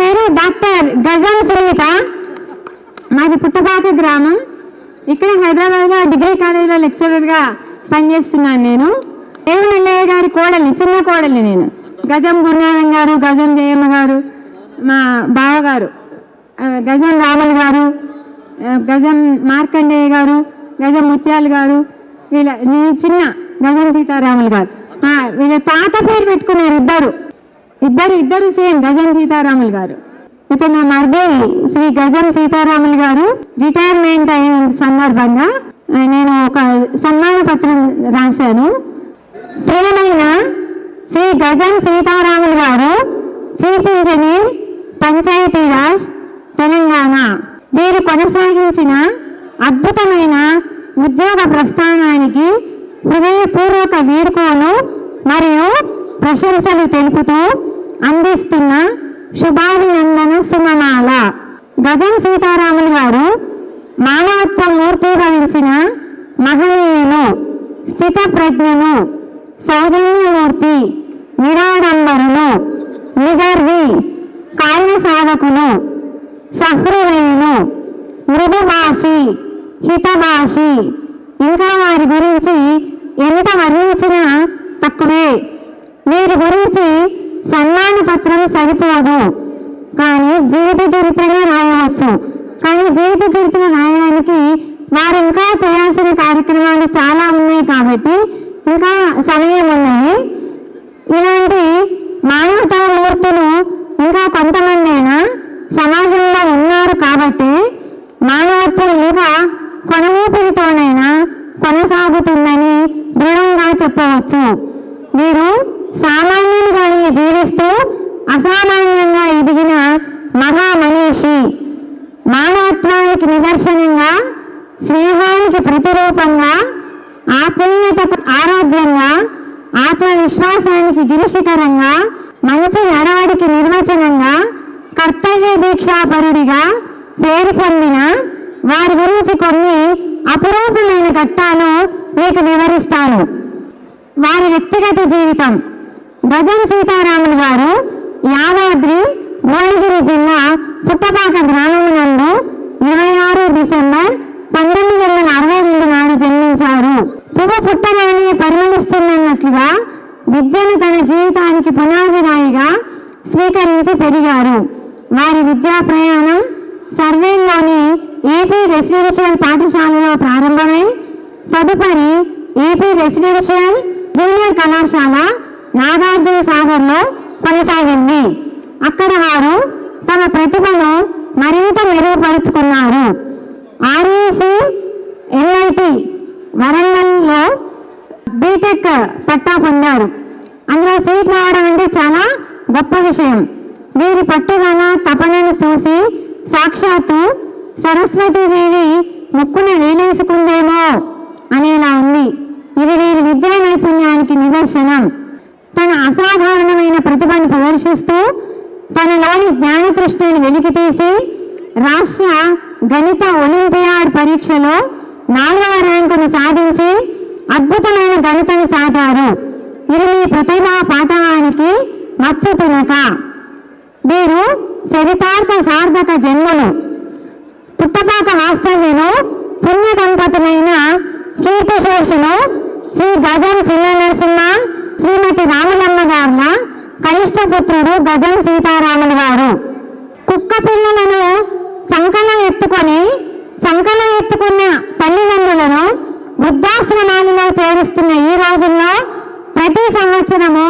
పేరు డాక్టర్ గజం సునీత మాది పుట్టపాక గ్రామం. ఇక్కడ హైదరాబాద్లో డిగ్రీ కాలేజీలో లెక్చరర్గా పనిచేస్తున్నాను నేను. దేవునల్లయ్య గారి కోడల్ని చిన్న కోడల్ని నేను. గజం గురునాథం గారు గజం జయమ్మ గారు మా బావగారు గజం రాములు గారు గజం మార్కండేయ గారు గజం ముత్యాలు గారు వీళ్ళ నీ చిన్న గజం సీతారాములు గారు. వీళ్ళ తాత పేరు పెట్టుకున్నారు ఇద్దరు. ఇద్దరు ఇద్దరు సేమ్ గజం సీతారాములు గారు. ఇక మా మర్ది శ్రీ గజం సీతారాములు గారు రిటైర్మెంట్ అయిన సందర్భంగా నేను ఒక సన్మాన పత్రం రాశాను. ప్రియమైన శ్రీ గజం సీతారాములు గారు చీఫ్ ఇంజనీర్ పంచాయతీరాజ్ తెలంగాణ. వీరు కొనసాగించిన అద్భుతమైన ఉద్యోగ ప్రస్థానానికి హృదయపూర్వక వీడ్కోలు మరియు ప్రశంసలు తెలుపుతూ అందిస్తున్న శుభాభినందన సుమమాల గజం సీతారాములు గారు మానవత్వ మూర్తీభవించిన మహనీయులు స్థిత ప్రజ్ఞను సౌజన్యమూర్తి నిరాడంబరులు నిగర్వి కాయ సాధకులు సహృదయులు మృదుభాషి హితభాషి. ఇంకా వారి గురించి ఎంత వర్ణించినా తక్కువే. వీరి గురించి సన్మాన పత్రం సరిపోదు. కానీ జీవిత చరిత్రనే రాయవచ్చు. కానీ జీవిత చరిత్ర రాయడానికి వారు ఇంకా చేయాల్సిన కార్యక్రమాలు చాలా ఉన్నాయి కాబట్టి ఇంకా సమయం ఉన్నది. ఇలా మానవతా మూర్తులు ఇంకా కొంతమంది అయినా సమాజంలో ఉన్నారు కాబట్టి మానవత్వం ఇంకా కొన ఊపిరితోనైనా కొనసాగుతుందని దృఢంగా చెప్పవచ్చు మీరు సామాన్యునిగానే జీవిస్తూ అసామాన్యంగా ఎదిగిన మహామనీషి మానవత్వానికి నిదర్శనంగా స్నేహానికి ప్రతిరూపంగా ఆత్మీయతకు ఆరాధ్యంగా ఆత్మవిశ్వాసానికి గిరిశిఖరంగా మంచి నడవడికి నిర్వచనంగా కర్తవ్య దీక్షాపరుడిగా పేరు పొందిన వారి గురించి కొన్ని అపురూపమైన ఘట్టాలు మీకు వివరిస్తాను. వారి వ్యక్తిగత జీవితం. గజం సీతారాములు గారు యాదాద్రి భువనగిరి జిల్లా పుట్టపాక గ్రామం నందు విద్యను తన జీవితానికి పునాదిరాయిగా స్వీకరించి పెరిగారు. వారి విద్యా ప్రయాణం సర్వేలోని ఏపీ రెసిడెన్షియల్ పాఠశాలలో ప్రారంభమై తదుపరి ఏపీ రెసిడెన్షియల్ జూనియర్ కళాశాల నాగార్జున సాగర్లో కొనసాగింది. అక్కడ వారు తమ ప్రతిభను మరింత మెరుగుపరుచుకున్నారు. ఆర్ఈసి ఎన్ఐటి వరంగల్లో బీటెక్ పట్టా పొందారు. అందులో సీట్ రావడం అంటే చాలా గొప్ప విషయం. వీరి పట్టుదల తపనను చూసి సాక్షాత్తు సరస్వతీదేవి ముక్కున వేలేసుకుందేమో అనేలా ఉంది. ఇది వీరి విద్యా నైపుణ్యానికి నిదర్శనం. తన అసాధారణమైన ప్రతిభను ప్రదర్శిస్తూ తనలోని జ్ఞానతృష్టిని వెలికితీసి రాష్ట్ర గణిత ఒలింపియాడ్ పరీక్షలో నాలుగవ ర్యాంకును సాధించి అద్భుతమైన గణితను చాటారు. ఇది మీ ప్రతిభా పాఠవానికి మచ్చు మీరు వీరు చరితార్థ సార్థక జన్మలు. పుట్టపాక వాస్తవ్యులు పుణ్య దంపతులైన కీర్తిశేషులు శ్రీ గజం చిన్న నరసింహ శ్రీమతి రామలమ్మ గారుల కనిష్ట పుత్రుడు గజం సీతారాములు గారు కుక్క పిల్లలను చంకలో ఎత్తుకొని చంకలో ఎత్తుకున్న తల్లిదండ్రులను వృద్ధాశ్రమాలలో చేరుస్తున్న ఈ రోజుల్లో ప్రతి సంవత్సరము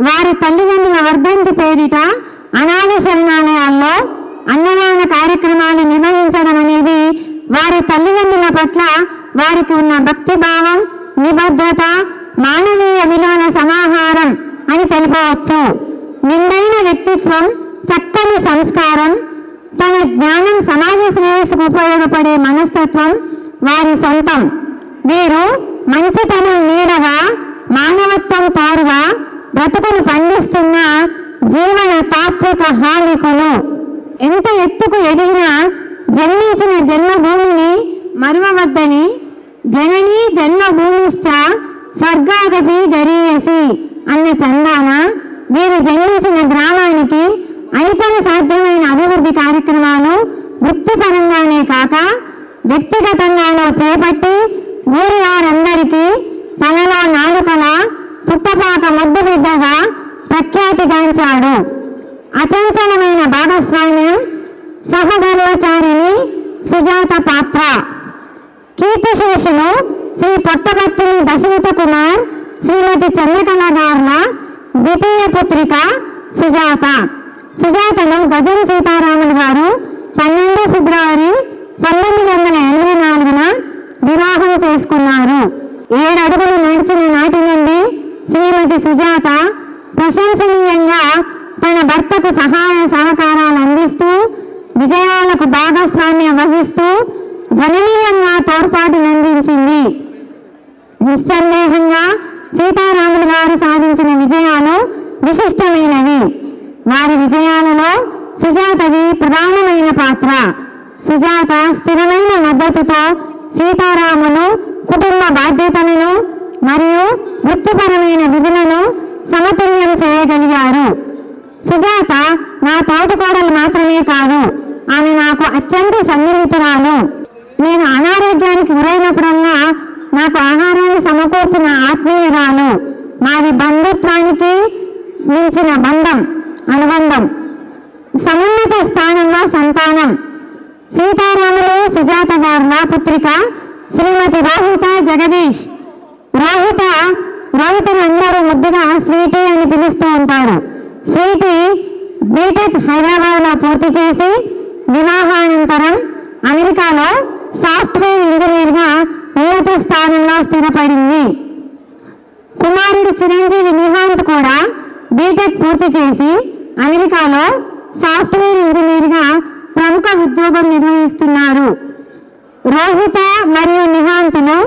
వారి తల్లిదండ్రుల వర్ధంతి పేరిట అనాథ శరణాలయాల్లో అన్నదాన కార్యక్రమాలు నిర్వహించడం అనేది వారి తల్లిదండ్రుల పట్ల వారికి ఉన్న భక్తిభావం నిబద్ధత మానవీయ విలువల సమాహారం అని తెలుపవచ్చు. నిండైన వ్యక్తిత్వం చక్కని సంస్కారం తన జ్ఞానం సమాజ శ్రేయస్సుకు ఉపయోగపడే మనస్తత్వం వారి సొంతం. వీరు మంచితనం నీడగా మానవత్వం తోడుగా బ్రతుకును పండిస్తున్న జీవన తాత్విక హాలికులు ఎంత ఎత్తుకు ఎదిగినా జన్మించిన జన్మభూమిని మరువవద్దని జననీ జన్మభూమిశ్చ స్వర్గాదపి గరీయసి అన్న చందాన వీరు జన్మించిన గ్రామానికి అనితర సాధ్యమైన అభివృద్ధి కార్యక్రమాలు వృత్తిపరంగానే కాక వ్యక్తిగతంగానూ చేపట్టి పత్రిక సుజాత. సుజాతను గజం సీతారాములు గారు పన్నెండు ఫిబ్రవరి పంతొమ్మిది వందల ఎనభై నాలుగున వివాహం చేసుకున్నారు. ఏడు అడుగులు నడిచిన నాటి నుండి శ్రీమతి సుజాత ప్రశంసనీయంగా తన భర్తకు సహాయ సహకారాలు అందిస్తూ విజయాలకు భాగస్వామ్యం వహిస్తూ గణనీయంగా తోడ్పాటునందించింది నిస్సందేహంగా సీతారాములు గారు విశిష్టమైనవి. వారి విజయాలలో సుజాతది ప్రధానమైన పాత్ర. సుజాత స్థిరమైన మద్దతుతో సీతారాములు కుటుంబ బాధ్యతలను మరియు వృత్తిపరమైన విధులను సమతుల్యం చేయగలిగారు. సుజాత నా తోటికోడలు మాత్రమే కాదు ఆమె నాకు అత్యంత సన్నిహితురాలు. నేను అనారోగ్యానికి గురైనప్పుడల్లా నాకు ఆహారాన్ని సమకూర్చిన ఆత్మీయురాలు. మాది బంధుత్వానికి మించిన బంధం అనుబంధం సమున్నత స్థానంలో సంతానం. సీతారాములు సుజాత గారుల పుత్రిక శ్రీమతి రాహుత జగదీష్. రోహిత రోహితను అందరూ ముద్దుగా స్వీటీ అని పిలుస్తూ ఉంటారు. స్వీటీ బీటెక్ హైదరాబాద్లో పూర్తి చేసి వివాహానంతరం అమెరికాలో సాఫ్ట్వేర్ ఇంజనీర్గా ఉన్నత స్థానంలో స్థిరపడింది. కుమారుడు చిరంజీవి నిహాంత్ కూడా బీటెక్ పూర్తి చేసి అమెరికాలో సాఫ్ట్వేర్ ఇంజనీర్గా ప్రముఖ ఉద్యోగం నిర్వహిస్తున్నారు. రోహిత మరియు నిహాంతులు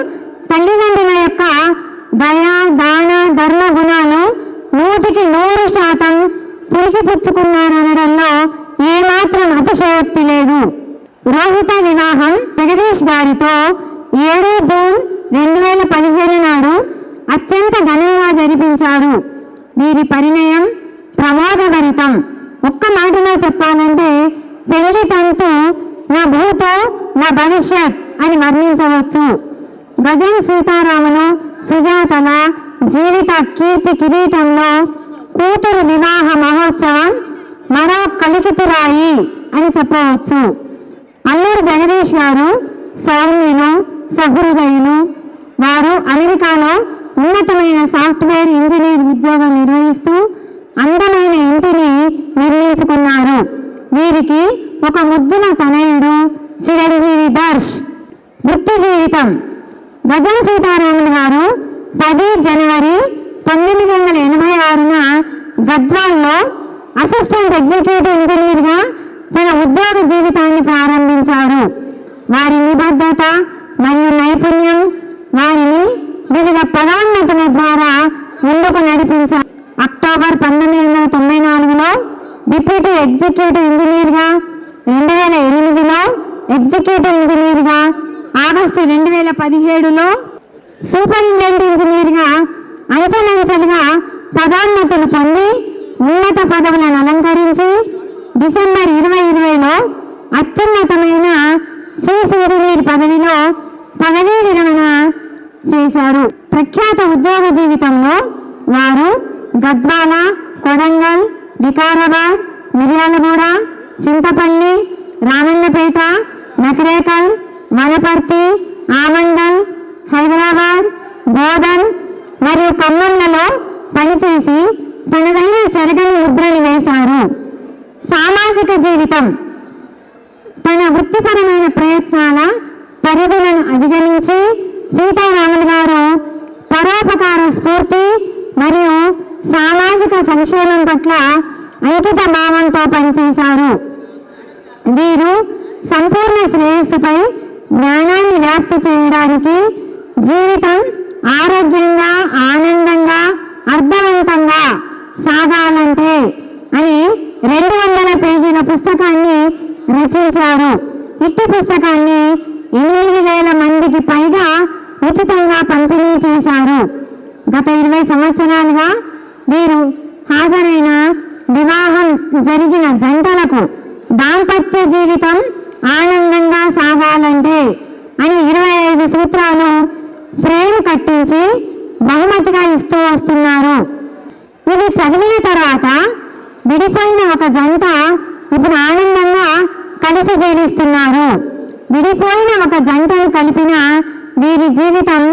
తల్లిదండ్రుల యొక్క దయ దాన ధర్మ గుణాలు నూటికి నూరు శాతం పులికిపుచ్చుకున్నారనడంలో ఏమాత్రం అతిశయోక్తి లేదు. రోహిత వివాహం జగదీష్ గారితో ఏడు జూన్ రెండు వేల పదిహేను నాడు అత్యంత ఘనంగా జరిపించారు. వీరి పరిణయం ప్రమాదభరితం. ఒక్క మాటలో చెప్పాలంటే పెళ్ళి తంతు నా భూతో నా భవిష్యత్ అని వర్ణించవచ్చు. గజం సీతారాములు సుజాతల జీవిత కీర్తి కిరీటంలో కూతురు వివాహ మహోత్సవం మరో కలికితురాయి అని చెప్పవచ్చు. అల్లూరు జగదీష్ గారు సౌమ్యులు సహృదయులు. వారు అమెరికాలో ఉన్నతమైన సాఫ్ట్వేర్ ఇంజనీర్ ఉద్యోగం నిర్వహిస్తూ అందమైన ఇంటిని నిర్మించుకున్నారు. వీరికి ఒక ముద్దున తనయుడు చిరంజీవి దర్శ్ వృత్తి జీవితం. గజం సీతారాములు గారు పది జనవరి పంతొమ్మిది వందల ఎనభై ఆరున గద్వాల్లో అసిస్టెంట్ ఎగ్జిక్యూటివ్ ఇంజనీర్గా తన ఉద్యోగ జీవితాన్ని ప్రారంభించారు. వారి నిబద్ధత మరియు నైపుణ్యం వారిని వివిధ పదోన్నతుల ద్వారా ముందుకు నడిపించారు అక్టోబర్ పంతొమ్మిది వందల తొంభై నాలుగులో డిప్యూటీ ఎగ్జిక్యూటివ్ ఇంజనీర్గా రెండు వేల ఎనిమిదిలో ఎగ్జిక్యూటివ్ ఇంజనీర్గా ఆగస్టు రెండు వేల పదిహేడులో సూపరింటెండెంట్ ఇంజనీర్గా అంచెలంచెలుగా పదోన్నతులు పొంది ఉన్నత పదవులను అలంకరించి డిసెంబర్ ఇరవై ఇరవైలో అత్యున్నతమైన చీఫ్ ఇంజనీర్ పదవిలో పదవీ విరమణ చేశారు. ప్రఖ్యాత ఉద్యోగ జీవితంలో వారు గద్వాల కొడంగల్ వికారాబాద్ మిర్యాలగూడ చింతపల్లి రామన్నపేట నకరేకల్ వనపర్తి ఆమంగల్ హైదరాబాద్ బోధన్ మరియు ఖమ్మంలలో పనిచేసి తనదైన చెరగని ముద్రని వేశారు. సామాజిక జీవితం. తన వృత్తిపరమైన ప్రయత్నాల పరిధులను అధిగమించి సీతారాములు గారు పరోపకార స్ఫూర్తి మరియు సామాజిక సంక్షేమం పట్ల అంకిత భావంతో పనిచేశారు. వీరు సంపూర్ణ శ్రేయస్సుపై జ్ఞానాన్ని వ్యాప్తి చేయడానికి జీవితం ఆరోగ్యంగా ఆనందంగా అర్థవంతంగా సాగాలంటే అని రెండు వందల పేజీల పుస్తకాన్ని రచించారు. ఇట్టి పుస్తకాన్ని ఎనిమిది వేల మందికి పైగా ఉచితంగా పంపిణీ చేశారు. గత ఇరవై సంవత్సరాలుగా వీరు హాజరైన వివాహం జరిగిన జంటలకు దాంపత్య జీవితం ఆనందంగా సాగాలంటే అని ఇరవై ఐదు సూత్రాలు ఫ్రేమ్ కట్టించి బహుమతిగా ఇస్తూ వస్తున్నారు. ఇది చదివిన తర్వాత విడిపోయిన ఒక జంట ఇప్పుడు ఆనందంగా కలిసి జీవిస్తున్నారు. విడిపోయిన ఒక జంటను కలిపిన వీరి జీవితం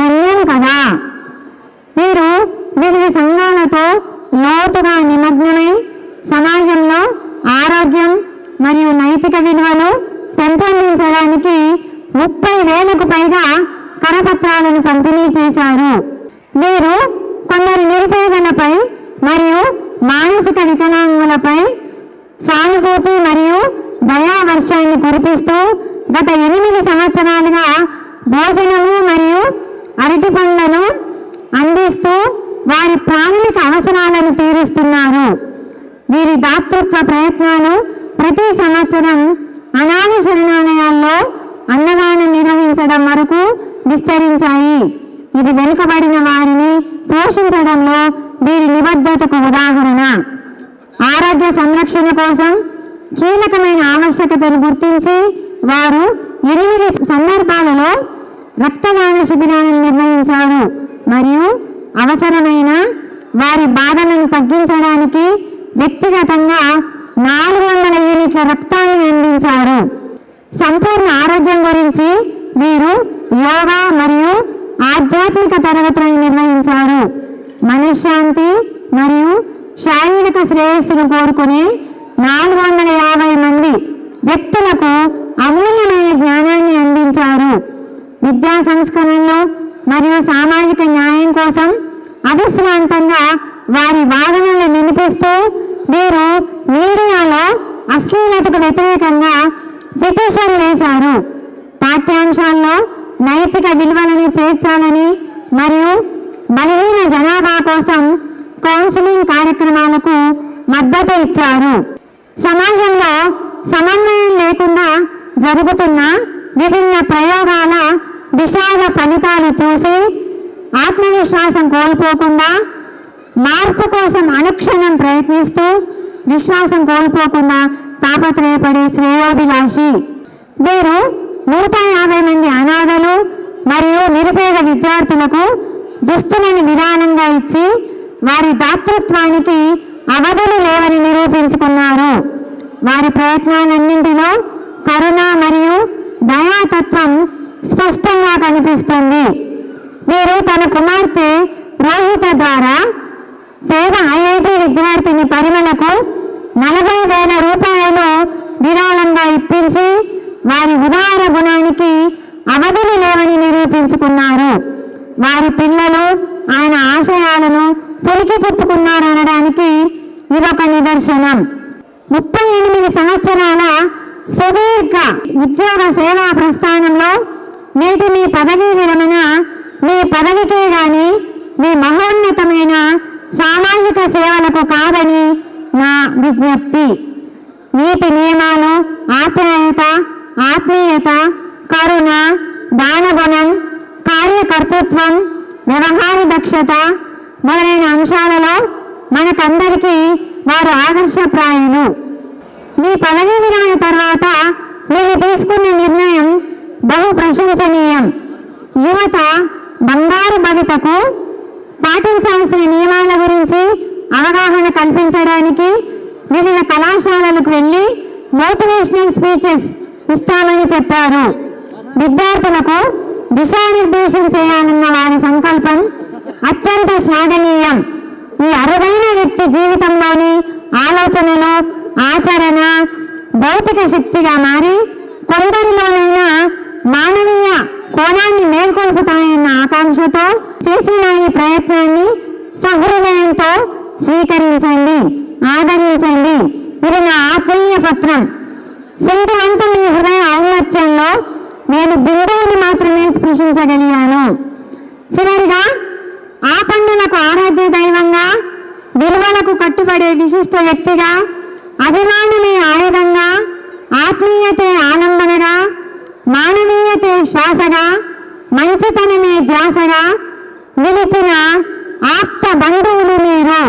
ధన్యం కదా. వీరు వివిధ సంఘాలతో లోతుగా నిమగ్నమై సమాజంలో ఆరోగ్యం మరియు నైతిక విలువలు పెంపొందించడానికి ముప్పై వేలకు పైగా కరపత్రాలను పంపిణీ చేశారు. వీరు కొందరు నిరుపేదలపై మరియు మానసిక వికలాంగులపై సానుభూతి మరియు దయావర్షాన్ని కురిపిస్తూ గత ఎనిమిది సంవత్సరాలుగా భోజనము మరియు అరటి పండ్లను అందిస్తూ వారి ప్రాథమిక అవసరాలను తీరుస్తున్నారు. వీరి దాతృత్వ ప్రయత్నాలు ప్రతి సంవత్సరం అనాథ శరణాలయాల్లో అన్నదానం నిర్వహించడం వరకు విస్తరించాయి. ఇది వెనుకబడిన వారిని పోషించడంలో వీరి నిబద్ధతకు ఉదాహరణ. ఆరోగ్య సంరక్షణ కోసం కీలకమైన ఆవశ్యకతను గుర్తించి వారు ఎనిమిది సందర్భాలలో రక్తదాన శిబిరాలను నిర్వహించారు. మరియు అవసరమైన వారి బాధలను తగ్గించడానికి వ్యక్తిగతంగా నాలుగు వందల యూనిట్ల రక్తాన్ని అందించారు. సంపూర్ణ ఆరోగ్యం గురించి వీరు యోగా మరియు ఆధ్యాత్మిక తరగతులను నిర్వహించారు. మనశ్శాంతి మరియు శారీరక శ్రేయస్సును కోరుకునే నాలుగు వందల యాభై మంది వ్యక్తులకు అమూల్యమైన జ్ఞానాన్ని అందించారు. విద్యా సంస్కరణలు మరియు సామాజిక న్యాయం కోసం అవిశ్రాంతంగా వారి వాదనలు వినిపిస్తూ వీరు మీడియాలో అశ్లీలతకు వ్యతిరేకంగా పిటిషన్ వేశారు. పాఠ్యాంశాల్లో నైతిక విలువలను చేర్చాలని మరియు బలహీన జనాభా కోసం కౌన్సిలింగ్ కార్యక్రమాలకు మద్దతు ఇచ్చారు. సమాజంలో సమన్వయం లేకుండా జరుగుతున్న విభిన్న ప్రయోగాల విషాద ఫలితాలు చూసి ఆత్మవిశ్వాసం కోల్పోకుండా మార్పు కోసం అనుక్షణం ప్రయత్నిస్తూ విశ్వాసం కోల్పోకుండా తాపత్రయపడే శ్రేయోభిలాషి. వీరు నూట యాభై మంది అనాథలు మరియు నిరుపేద విద్యార్థులకు దుస్తులను విధానంగా ఇచ్చి వారి దాతృత్వానికి అవధులు లేవని నిరూపించుకున్నారు. వారి ప్రయత్నాలన్నింటిలో కరుణ మరియు దయాతత్వం స్పష్టంగా కనిపిస్తుంది. వీరు తన కుమార్తె రోహిత ద్వారా పేద ఐఐటి విద్యార్థిని పరిమళకు నలభై వేల రూపాయలు విరాళంగా ఇప్పించి వారి ఉదార గుణానికి అవధులు లేవని నిరూపించుకున్నారు. వారి పిల్లలు ఆయన ఆశయాలను పులికిపుచ్చుకున్నారనడానికి ఇదొక నిదర్శనం. ముప్పై ఎనిమిది సంవత్సరాల సుదీర్ఘ ఉద్యోగ సేవా ప్రస్థానంలో నేటి మీ పదవీ విరమణ మీ పదవికే గాని మీ మహోన్నతమైన సామాజిక సేవలకు కాదని నా విజ్ఞప్తి. నీతి నియమాలు ఆప్యాయత ఆత్మీయత కరుణ దానగుణం కార్యకర్తృత్వం వ్యవహార దక్షత మొదలైన అంశాలలో మనకందరికీ వారు ఆదర్శప్రాయులు. మీ పదవీ విరమణ తర్వాత మీరు తీసుకున్న నిర్ణయం బహు ప్రశంసనీయం. యువత బంగారు భవితకు పాటించాల్సిన నియమాల గురించి అవగాహన కల్పించడానికి వివిధ కళాశాలలకు వెళ్ళి మోటివేషనల్ స్పీచెస్ ఇస్తామని చెప్పారు. విద్యార్థులకు దిశానిర్దేశం చేయాలన్న వారి సంకల్పం అత్యంత శ్లాఘనీయం. ఈ అరుదైన వ్యక్తి జీవితంలోని ఆలోచనలు ఆచరణ భౌతిక శక్తిగా మారి కొందరిలోనైనా మానవీయ కోణాన్ని మేల్కొల్పుతాయన్న ఆకాంక్షతో చేసిన ఈ ప్రయత్నాన్ని సహృదయంతో స్వీకరించండి ఆదరించండి. ఇది నా ఆత్మీయ పత్రం. సింధువంతు మీ హృదయ ఔన్నత్యంలో నేను బిందువుని మాత్రమే స్పృశించగలిగాను. చివరిగా ఆ పండులకు ఆరాధ్యత దైవంగా కట్టుబడే విశిష్ట వ్యక్తిగా అభిమానమే ఆయుధంగా ఆత్మీయతే ఆలంబనగా మానవీయతే శ్వాసగా మంచితనమే ధ్యాసగా నిలిచిన ఆప్త బంధువులు మీరు.